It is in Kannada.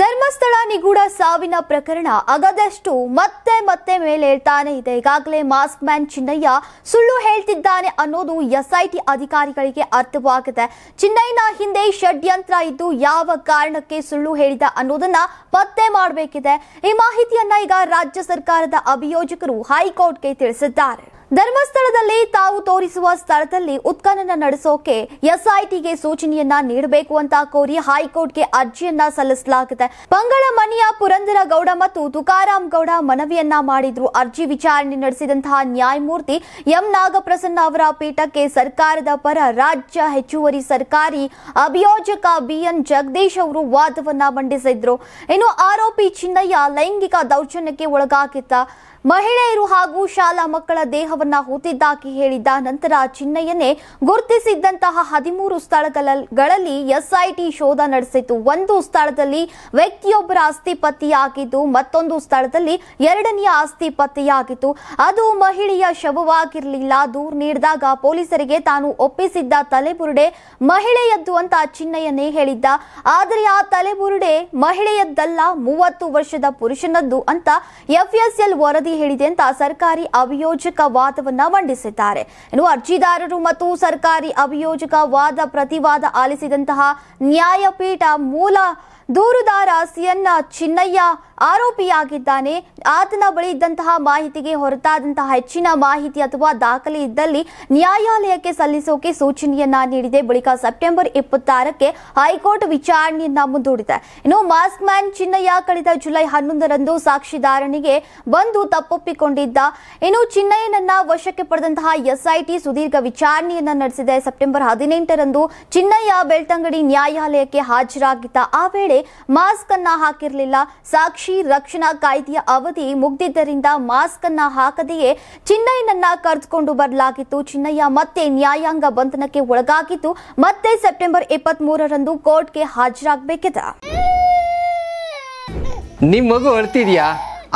ಧರ್ಮಸ್ಥಳ ನಿಗೂಢ ಸಾವಿನ ಪ್ರಕರಣ ಅಗದಷ್ಟು ಮತ್ತೆ ಮತ್ತೆ ಮೇಲೇಳ್ತಾನೆ ಇದೆ. ಈಗಾಗಲೇ ಮಾಸ್ಕ್ ಮ್ಯಾನ್ ಚಿನ್ನಯ್ಯ ಸುಳ್ಳು ಹೇಳ್ತಿದ್ದಾನೆ ಅನ್ನೋದು ಎಸ್ಐಟಿ ಅಧಿಕಾರಿಗಳಿಗೆ ಅರ್ಥವಾಗಿದೆ. ಚಿನ್ನಯ್ಯನ ಹಿಂದೆ ಷಡ್ಯಂತ್ರ ಇದ್ದು ಯಾವ ಕಾರಣಕ್ಕೆ ಸುಳ್ಳು ಹೇಳಿದ ಅನ್ನೋದನ್ನ ಪತ್ತೆ ಮಾಡಬೇಕಿದೆ. ಈ ಮಾಹಿತಿಯನ್ನ ಈಗ ರಾಜ್ಯ ಸರ್ಕಾರದ ಅಭಿಯೋಜಕರು ಹೈಕೋರ್ಟ್ಗೆ ತಿಳಿಸಿದ್ದಾರೆ. ಧರ್ಮಸ್ಥಳದಲ್ಲಿ ತಾವು ತೋರಿಸುವ ಸ್ಥಳದಲ್ಲಿ ಉತ್ಖನನ ನಡೆಸೋಕೆ ಎಸ್ಐಟಿಗೆ ಸೂಚನೆಯನ್ನ ನೀಡಬೇಕು ಅಂತ ಕೋರಿ ಹೈಕೋರ್ಟ್ಗೆ ಅರ್ಜಿಯನ್ನ ಸಲ್ಲಿಸಲಾಗಿದೆ. ಪಂಗಳ ಮನೆಯ ಪುರಂದರ ಗೌಡ ಮತ್ತು ತುಕಾರಾಂ ಗೌಡ ಮನವಿಯನ್ನ ಮಾಡಿದ್ರು. ಅರ್ಜಿ ವಿಚಾರಣೆ ನಡೆಸಿದಂತಹ ನ್ಯಾಯಮೂರ್ತಿ ಎಂ. ನಾಗಪ್ರಸನ್ನ ಅವರ ಪೀಠಕ್ಕೆ ಸರ್ಕಾರದ ಪರ ರಾಜ್ಯ ಹೆಚ್ಚುವರಿ ಸರ್ಕಾರಿ ಅಭಿಯೋಜಕ ಬಿಎನ್ ಜಗದೀಶ್ ಅವರು ವಾದವನ್ನ ಮಂಡಿಸಿದ್ರು. ಇನ್ನು ಆರೋಪಿ ಚಿನ್ನಯ್ಯ ಲೈಂಗಿಕ ದೌರ್ಜನ್ಯಕ್ಕೆ ಒಳಗಾಗಿದ್ದ ಮಹಿಳೆಯರು ಹಾಗೂ ಶಾಲಾ ಮಕ್ಕಳ ದೇಹವನ್ನ ಹೂತಿದ್ದಾಗಿ ಹೇಳಿದ್ದ ನಂತರ ಚಿನ್ನಯ್ಯನೇ ಗುರುತಿಸಿದ್ದಂತಹ ಹದಿಮೂರು ಸ್ಥಳಗಳಲ್ಲಿ ಎಸ್ಐಟಿ ಶೋಧ ನಡೆಸಿತು. ಒಂದು ಸ್ಥಳದಲ್ಲಿ ವ್ಯಕ್ತಿಯೊಬ್ಬರ ಅಸ್ಥಿ ಪತ್ತೆಯಾಗಿದ್ದು ಮತ್ತೊಂದು ಸ್ಥಳದಲ್ಲಿ ಎರಡನೆಯ ಅಸ್ಥಿ ಪತ್ತೆಯಾಗಿತ್ತು ಅದು ಮಹಿಳೆಯ ಶವವಾಗಿರಲಿಲ್ಲ. ದೂರು ನೀಡಿದಾಗ ಪೊಲೀಸರಿಗೆ ತಾನು ಒಪ್ಪಿಸಿದ್ದ ತಲೆಬುರುಡೆ ಮಹಿಳೆಯದ್ದು ಅಂತ ಚಿನ್ನಯ್ಯನೇ ಹೇಳಿದ್ದ. ಆದರೆ ಆ ತಲೆಬುರುಡೆ ಮಹಿಳೆಯದ್ದಲ್ಲ, ಮೂವತ್ತು ವರ್ಷದ ಪುರುಷನದ್ದು ಅಂತ ಎಫ್ಎಸ್ಎಲ್ ವರದಿ ಹೇಳಿದೆ ಅಂತ ಸರ್ಕಾರಿ ಅಭಿಯೋಜಕ ವಾದವನ್ನ ಮಂಡಿಸಿದ್ದಾರೆ. ಇನ್ನು ಅರ್ಜಿದಾರರು ಮತ್ತು ಸರ್ಕಾರಿ ಅಭಿಯೋಜಕ ವಾದ ಪ್ರತಿವಾದ ಆಲಿಸಿದಂತಹ ನ್ಯಾಯಪೀಠ ಮೂಲ ದೂರುದಾರ ಸಿಎನ್ ಚಿನ್ನಯ್ಯ ಆರೋಪಿಯಾಗಿದ್ದಾನೆ. ಆತನ ಬಳಿ ಇದ್ದಂತಹ ಮಾಹಿತಿಗೆ ಹೊರತಾದಂತಹ ಹೆಚ್ಚಿನ ಮಾಹಿತಿ ಅಥವಾ ದಾಖಲೆ ಇದ್ದಲ್ಲಿ ನ್ಯಾಯಾಲಯಕ್ಕೆ ಸಲ್ಲಿಸೋಕೆ ಸೂಚನೆಯನ್ನ ನೀಡಿದೆ. ಬಳಿಕ ಸೆಪ್ಟೆಂಬರ್ ಇಪ್ಪತ್ತಾರಕ್ಕೆ ಹೈಕೋರ್ಟ್ ವಿಚಾರಣೆಯನ್ನ ಮುಂದೂಡಿದೆ. ಇನ್ನು ಮಾಸ್ಕ್ ಮ್ಯಾನ್ ಚಿನ್ನಯ್ಯ ಕಳೆದ ಜುಲೈ ಹನ್ನೊಂದರಂದು ಸಾಕ್ಷಿದಾರನಿಗೆ ಬಂದು ತಪ್ಪೊಪ್ಪಿಕೊಂಡಿದ್ದ. ಇನ್ನು ಚಿನ್ನಯ್ಯನನ್ನ ವಶಕ್ಕೆ ಪಡೆದಂತಹ ಎಸ್ಐಟಿ ಸುದೀರ್ಘ ವಿಚಾರಣೆಯನ್ನ ನಡೆಸಿದೆ. ಸೆಪ್ಟೆಂಬರ್ ಹದಿನೆಂಟರಂದು ಚಿನ್ನಯ್ಯ ಬೆಳ್ತಂಗಡಿ ನ್ಯಾಯಾಲಯಕ್ಕೆ ಹಾಜರಾಗಿದ್ದ. ಆ ವೇಳೆ ಮಾಸ್ಕ್ ಅನ್ನ ಹಾಕಿರಲಿಲ್ಲ. ಸಾಕ್ಷಿ ರಕ್ಷಣಾ ಕಾಯ್ದೆಯ ಅವಧಿ ಮುಗ್ದಿದ್ದರಿಂದ ಮಾಸ್ಕ್ ಅನ್ನ ಹಾಕದೆಯೇ ಚಿನ್ನಯ್ಯನನ್ನ ಕರೆದುಕೊಂಡು ಬರಲಾಗಿತ್ತು. ಚಿನ್ನಯ್ಯ ಮತ್ತೆ ನ್ಯಾಯಾಂಗ ಬಂಧನಕ್ಕೆ ಒಳಗಾಗಿದ್ದು ಮತ್ತೆ ಸೆಪ್ಟೆಂಬರ್ ಇಪ್ಪತ್ತ್ ಮೂರರಂದು ಕೋರ್ಟ್ಗೆ ಹಾಜರಾಗಬೇಕಿದೆ. ನಿಮ್ ಮಗು ಅಳ್ತಿದ್ಯಾ